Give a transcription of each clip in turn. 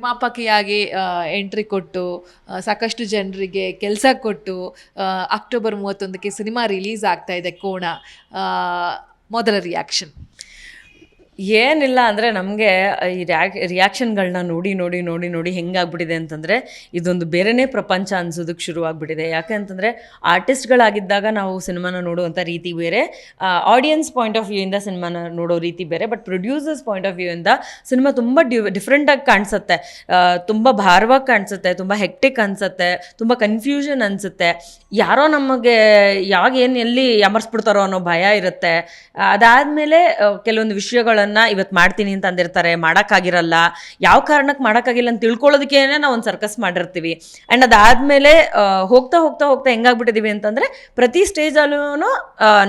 ನಿರ್ಮಾಪಕಿಯಾಗಿ entry ಕೊಟ್ಟು ಸಾಕಷ್ಟು ಜನರಿಗೆ ಕೆಲಸ ಕೊಟ್ಟು ಅಕ್ಟೋಬರ್ ಮೂವತ್ತೊಂದಕ್ಕೆ ಸಿನಿಮಾ ರಿಲೀಸ್ ಆಗ್ತಾ ಇದೆ ಕೋಣ ಮೊದಲ ರಿಯಾಕ್ಷನ್ ಏನಿಲ್ಲ ಅಂದರೆ ನಮಗೆ ಈ ರ್ಯಾಕ್ ರಿಯಾಕ್ಷನ್ಗಳನ್ನ ನೋಡಿ ನೋಡಿ ನೋಡಿ ನೋಡಿ ಹೆಂಗಾಗ್ಬಿಟ್ಟಿದೆ ಅಂತಂದರೆ, ಇದೊಂದು ಬೇರೆನೇ ಪ್ರಪಂಚ ಅನ್ಸೋದಕ್ಕೆ ಶುರುವಾಗ್ಬಿಟ್ಟಿದೆ. ಯಾಕೆ ಅಂತಂದರೆ ಆರ್ಟಿಸ್ಟ್ಗಳಾಗಿದ್ದಾಗ ನಾವು ಸಿನಿಮಾನ ನೋಡುವಂಥ ರೀತಿ ಬೇರೆ ಆಡಿಯನ್ಸ್ ಪಾಯಿಂಟ್ ಆಫ್ ವ್ಯೂ ಇಂದ ಸಿನಿಮಾನ ನೋಡೋ ರೀತಿ ಬೇರೆ ಬಟ್ ಪ್ರೊಡ್ಯೂಸರ್ಸ್ ಪಾಯಿಂಟ್ ಆಫ್ ವ್ಯೂಯಿಂದ ಸಿನಿಮಾ ತುಂಬ ಡ್ಯೂ ಡಿಫ್ರೆಂಟಾಗಿ ಕಾಣಿಸುತ್ತೆ. ತುಂಬ ಭಾರವಾಗಿ ಕಾಣಿಸುತ್ತೆ, ತುಂಬ ಹೆಕ್ಟಿಕ್ ಅನಿಸುತ್ತೆ, ತುಂಬ ಕನ್ಫ್ಯೂಷನ್ ಅನಿಸುತ್ತೆ. ಯಾರೋ ನಮಗೆ ಯಾವಾಗ ಏನು ಎಲ್ಲಿ ಅಮರ್ಸ್ಬಿಡ್ತಾರೋ ಅನ್ನೋ ಭಯ ಇರುತ್ತೆ. ಅದಾದಮೇಲೆ ಕೆಲವೊಂದು ವಿಷಯಗಳನ್ನು ಇವತ್ತು ಮಾಡ್ತೀನಿ ಅಂತ ಅಂದಿರ್ತಾರೆ, ಮಾಡೋಕ್ಕಾಗಿರಲ್ಲ. ಯಾವ ಕಾರಣಕ್ಕೆ ಮಾಡೋಕ್ಕಾಗಿಲ್ಲ ಅಂತ ತಿಳ್ಕೊಳ್ಳೋದಕ್ಕೇ ನಾವು ಒಂದು ಸರ್ಕಸ್ ಮಾಡಿರ್ತೀವಿ. ಆ್ಯಂಡ್ ಅದಾದಮೇಲೆ ಹೋಗ್ತಾ ಹೋಗ್ತಾ ಹೋಗ್ತಾ ಹೆಂಗಾಗ್ಬಿಟ್ಟಿದ್ದೀವಿ ಅಂತಂದರೆ ಪ್ರತಿ ಸ್ಟೇಜಲ್ಲೂ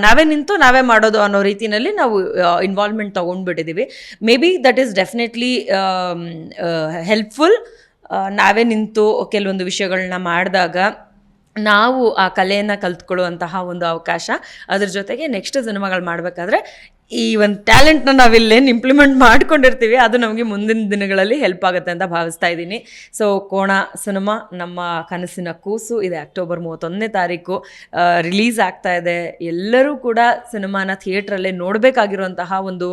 ನಾವೇ ನಿಂತು ನಾವೇ ಮಾಡೋದು ಅನ್ನೋ ರೀತಿಯಲ್ಲಿ ನಾವು involvement ತೊಗೊಂಡ್ಬಿಟ್ಟಿದ್ದೀವಿ may be that is definitely helpful ನಾವೇ ನಿಂತು ಕೆಲವೊಂದು ವಿಷಯಗಳನ್ನ ಮಾಡಿದಾಗ ನಾವು ಆ ಕಲೆಯನ್ನು ಕಲ್ತ್ಕೊಳ್ಳುವಂತಹ ಒಂದು ಅವಕಾಶ. ಅದ್ರ ಜೊತೆಗೆ ನೆಕ್ಸ್ಟ್ ಸಿನಿಮಾಗಳು ಮಾಡಬೇಕಾದ್ರೆ ಈ ಒಂದು ಟ್ಯಾಲೆಂಟ್ನ ನಾವಿಲ್ಲೇನು ಇಂಪ್ಲಿಮೆಂಟ್ ಮಾಡ್ಕೊಂಡಿರ್ತೀವಿ. ಅದು ನಮಗೆ ಮುಂದಿನ ದಿನಗಳಲ್ಲಿ ಹೆಲ್ಪ್ ಆಗುತ್ತೆ ಅಂತ ಭಾವಿಸ್ತಾ ಇದ್ದೀನಿ. ಸೊ ಕೋಣ ಸಿನಿಮಾ ನಮ್ಮ ಕನಸಿನ ಕೂಸು. ಇದೆ ಅಕ್ಟೋಬರ್ ಮೂವತ್ತೊಂದನೇ ತಾರೀಕು. ರಿಲೀಸ್ ಆಗ್ತಾ ಇದೆ. ಎಲ್ಲರೂ ಕೂಡ ಸಿನಿಮಾನ ಥಿಯೇಟ್ರಲ್ಲೇ ನೋಡಬೇಕಾಗಿರುವಂತಹ ಒಂದು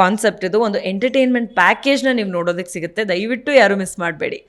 ಕಾನ್ಸೆಪ್ಟ್ ಇದು. ಒಂದು ಎಂಟರ್ಟೈನ್ಮೆಂಟ್ ಪ್ಯಾಕೇಜ್ನ ನೀವು ನೋಡೋದಕ್ಕೆ ಸಿಗುತ್ತೆ. ದಯವಿಟ್ಟು ಯಾರು ಮಿಸ್ ಮಾಡಬೇಡಿ.